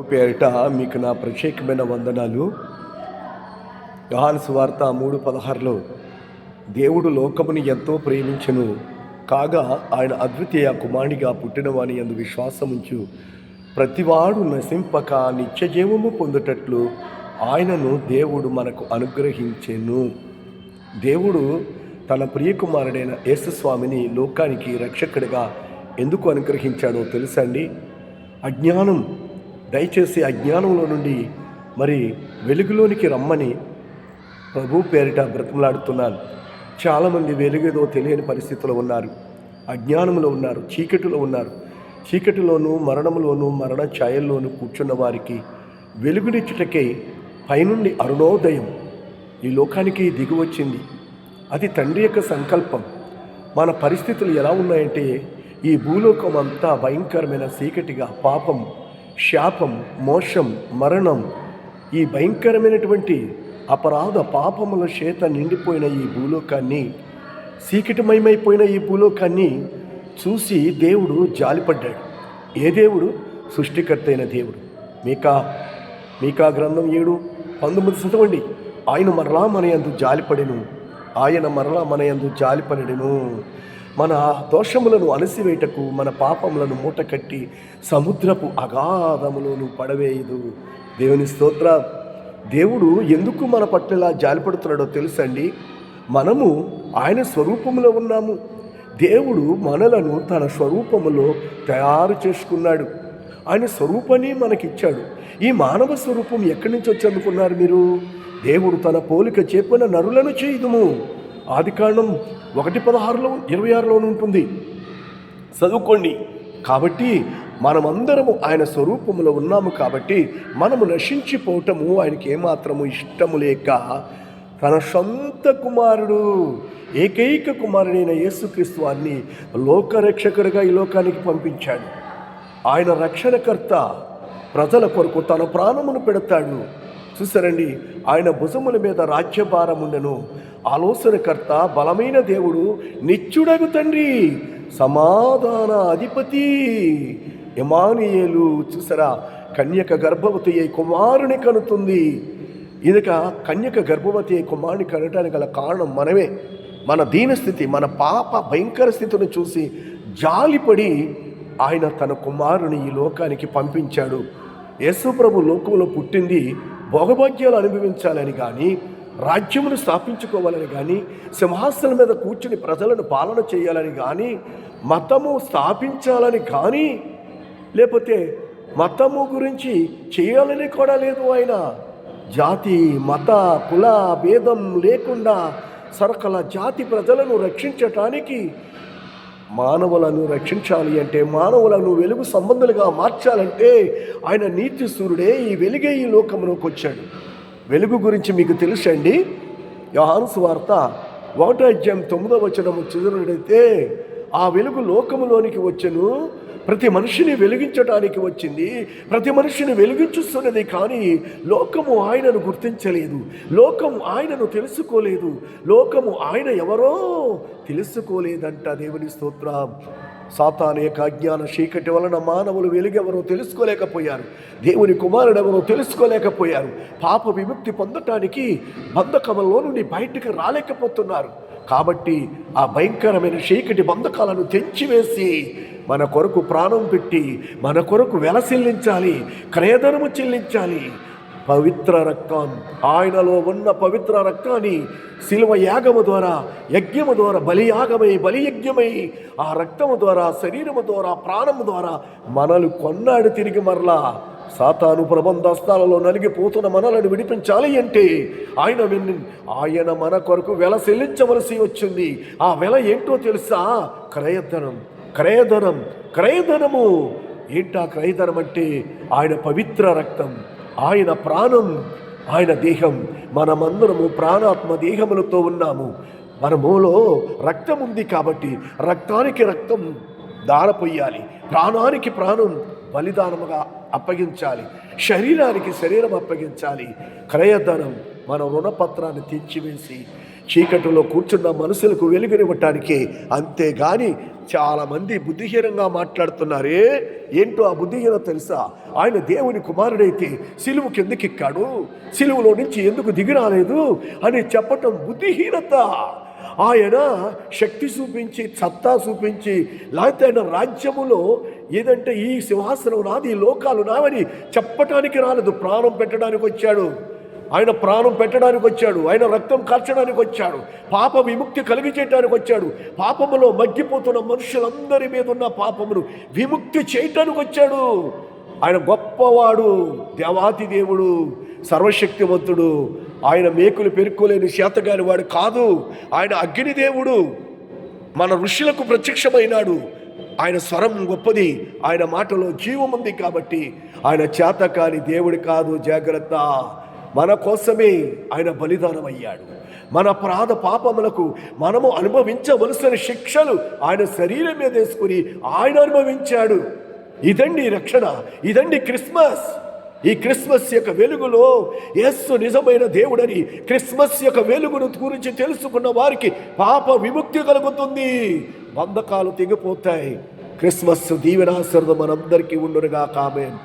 పేరిట మీకు నా ప్రత్యేకమైన వందనాలు. యోహాను సువార్త మూడు పదహారులో దేవుడు లోకముని ఎంతో ప్రేమించెను కాగా ఆయన అద్వితీయ కుమారునిగా పుట్టినవాని అందు విశ్వాసముంచు. ప్రతివాడు నశింపక నిత్యజీవము పొందుటట్లు ఆయనను దేవుడు మనకు అనుగ్రహించెను. దేవుడు తన ప్రియకుమారుడైన యేసుస్వామిని లోకానికి రక్షకుడిగా ఎందుకు అనుగ్రహించాడో తెలుసా అండి? అజ్ఞానం దయచేసి అజ్ఞానంలో నుండి మరి వెలుగులోనికి రమ్మని ప్రభు పేరిట బ్రతిమలాడుతున్నాను. చాలామంది వెలుగేదో తెలియని పరిస్థితిలో ఉన్నారు. అజ్ఞానంలో ఉన్నారు చీకటిలో ఉన్నారు. చీకటిలోనూ మరణంలోనూ మరణ ఛాయల్లోనూ కూర్చున్న వారికి వెలుగునిచ్చుటకే పైనుండి అరుణోదయం ఈ లోకానికి దిగువచ్చింది అది తండ్రి యొక్క సంకల్పం. మన పరిస్థితులు ఎలా ఉన్నాయంటే ఈ భూలోకం అంతా భయంకరమైన చీకటిగా పాపం శాపం మోసం మరణం ఈ భయంకరమైనటువంటి అపరాధ పాపముల చేత నిండిపోయిన ఈ భూలోకాన్ని చీకటిమయమైపోయిన ఈ భూలోకాన్ని చూసి దేవుడు జాలిపడ్డాడు. ఏ దేవుడు? సృష్టికర్త అయిన దేవుడు. మీకా మీకా గ్రంథం ఏడు పంతొమ్మిది చదవండి ఆయన మరలా మన యందు జాలిపడెను. ఆయన మరలా మన యందు జాలిపడెను. మన దోషములను అలసివేటకు మన పాపములను మూటకట్టి సముద్రపు అగాధములను పడవేయదు. దేవుని స్తోత్ర. దేవుడు ఎందుకు మన పట్ల ఇలా జాలిపడుతున్నాడో తెలుసండి? మనము ఆయన స్వరూపంలో ఉన్నాము. దేవుడు మనలను తన స్వరూపములో తయారు చేసుకున్నాడు. ఆయన స్వరూపాన్ని మనకిచ్చాడు. ఈ మానవ స్వరూపం ఎక్కడి నుంచి వచ్చనుకున్నారు మీరు? దేవుడు తన పోలిక చెప్పిన నరులను చేయుదుము. ఆది కాండం ఒకటి పదహారులో ఇరవై ఆరులోనూ ఉంటుంది. చదువుకోండి. కాబట్టి మనమందరము ఆయన స్వరూపములో ఉన్నాము కాబట్టి మనము నశించిపోవటము ఆయనకి ఏమాత్రము ఇష్టము లేక తన సొంత కుమారుడు ఏకైక కుమారుడైన యేసుక్రీస్తు వారిని లోకరక్షకుడిగా ఈ లోకానికి పంపించాడు. ఆయన రక్షణకర్త ప్రజల కొరకు తన ప్రాణమును పెడతాడు. చూసారండి ఆయన భుజముల మీద రాజ్యభారం ఉండెను. ఆలోచనకర్త బలమైన దేవుడు నిత్యుడగు తండ్రి సమాధాన అధిపతి. ఎమానియేలు చూసారా కన్యక గర్భవతి అయి కుమారుని కనుతుంది. ఇదక కన్యక గర్భవతి అయి కుమారుని కనటానికి గల కారణం మనమే. మన దీనస్థితి మన పాప భయంకర స్థితిని చూసి జాలిపడి ఆయన తన కుమారుని ఈ లోకానికి పంపించాడు. యేసుప్రభు లోకంలో పుట్టింది భోగభాగ్యాలు అనుభవించాలని కానీ రాజ్యమును స్థాపించుకోవాలని కానీ సింహాసనం మీద కూర్చుని ప్రజలను పాలన చేయాలని కానీ మతము స్థాపించాలని కానీ లేకపోతే మతము గురించి చేయాలని కూడా లేదు ఆయన. జాతి మత కుల భేదం లేకుండా సరకల జాతి ప్రజలను రక్షించటానికి మానవులను రక్షించాలి అంటే మానవులను వెలుగు సంబంధులుగా మార్చాలంటే ఆయన నీతి సూర్యుడే ఈ వెలుగే ఈ లోకంలోకి వచ్చాడు. వెలుగు గురించి మీకు తెలుసండి? యోహాన్స్ వార్త ఒకటో అధ్యాయం తొమ్మిదో వచనము చదివినట్టయితే ఆ వెలుగు లోకములోనికి వచ్చను. ప్రతి మనిషిని వెలిగించడానికి వచ్చింది. ప్రతి మనిషిని వెలిగించుస్తున్నది కానీ లోకము ఆయనను గుర్తించలేదు. లోకము ఆయనను తెలుసుకోలేదు. లోకము ఆయన ఎవరో తెలుసుకోలేదంట దేవుని స్తోత్రం. సాతాను యొక్క అజ్ఞాన చీకటి వలన మానవులు వెలుగెవరో తెలుసుకోలేకపోయారు. దేవుని కుమారుడు ఎవరో తెలుసుకోలేకపోయారు. పాప విముక్తి పొందటానికి బంధకములో నుండి బయటకు రాలేకపోతున్నారు. కాబట్టి ఆ భయంకరమైన చీకటి బంధకాలను తెంచివేసి మన కొరకు ప్రాణం పెట్టి మన కొరకు వెల చెల్లించాలి క్రయధనము చెల్లించాలి. పవిత్ర రక్తం ఆయనలో ఉన్న పవిత్ర రక్తాన్ని శిలువ యాగము ద్వారా యజ్ఞము ద్వారా బలియాగమై బలియజ్ఞమై ఆ రక్తము ద్వారా శరీరము ద్వారా ప్రాణము ద్వారా మనలు కొన్నాడు తిరిగి మరలా. సాతాను ప్రబంధస్థాలలో నలిగిపోతున్న మనలను విడిపించాలి అంటే ఆయన ఆయన మన కొరకు వెల చెల్లించవలసి వచ్చింది. ఆ వెల ఏంటో తెలుసా? క్రయధనం. క్రయధనం క్రయధనము. ఏంటా క్రయధనం అంటే? ఆయన పవిత్ర రక్తం ఆయన ప్రాణం ఆయన దేహం. మనమందరము ప్రాణాత్మ దేహములతో ఉన్నాము. మనములో రక్తం ఉంది కాబట్టి రక్తానికి రక్తం దారపోయాలి. ప్రాణానికి ప్రాణం బలిదానముగా అప్పగించాలి. శరీరానికి శరీరం అప్పగించాలి. క్రయధనం మన రుణపత్రాన్ని తీర్చివేసి చీకటిలో కూర్చున్న మనసులకు వెలుగునివ్వటానికి. అంతేగాని చాలామంది బుద్ధిహీనంగా మాట్లాడుతున్నారే. ఏంటో ఆ బుద్ధిహీన తెలుసా? ఆయన దేవుని కుమారుడైతే సిలువు కిందకి ఎక్కాడు సిలువులో నుంచి ఎందుకు దిగి రాలేదు అని చెప్పటం బుద్ధిహీనత. ఆయన శక్తి చూపించి సత్తా చూపించి లేకపోతే ఆయన రాజ్యములో ఏదంటే ఈ సింహాసనం నాది ఈ లోకాలు నావని చెప్పటానికి రాలేదు. ప్రాణం పెట్టడానికి వచ్చాడు. ఆయన ప్రాణం పెట్టడానికి వచ్చాడు. ఆయన రక్తం కార్చడానికి వచ్చాడు. పాప విముక్తి కలిగి చేయడానికి వచ్చాడు. పాపములో మగ్గిపోతున్న మనుషులందరి మీద ఉన్న పాపమును విముక్తి చేయటానికి వచ్చాడు. ఆయన గొప్పవాడు దేవాతి దేవుడు సర్వశక్తివంతుడు. ఆయన మేకులు పెరుక్కోలేని శాతగాని వాడు కాదు. ఆయన అగ్ని దేవుడు. మన ఋషులకు ప్రత్యక్షమైనాడు. ఆయన స్వరం గొప్పది. ఆయన మాటలో జీవం ఉంది కాబట్టి ఆయన చేత కాని దేవుడు కాదు. జాగ్రత్త. మన కోసమే ఆయన బలిదానం అయ్యాడు మన ప్రాధ పాపములకు మనము అనుభవించవలసిన శిక్షలు ఆయన శరీరం మీద వేసుకుని ఆయన అనుభవించాడు. ఇదండి రక్షణ ఇదండి క్రిస్మస్. ఈ క్రిస్మస్ యొక్క వెలుగులో యేసు నిజమైన దేవుడని క్రిస్మస్ యొక్క వెలుగును గురించి తెలుసుకున్న వారికి పాప విముక్తి కలుగుతుంది. బంధకాలు తెగిపోతాయి. క్రిస్మస్ దీవెనాశ్రదం మనందరికీ ఉండునుగా కామెన్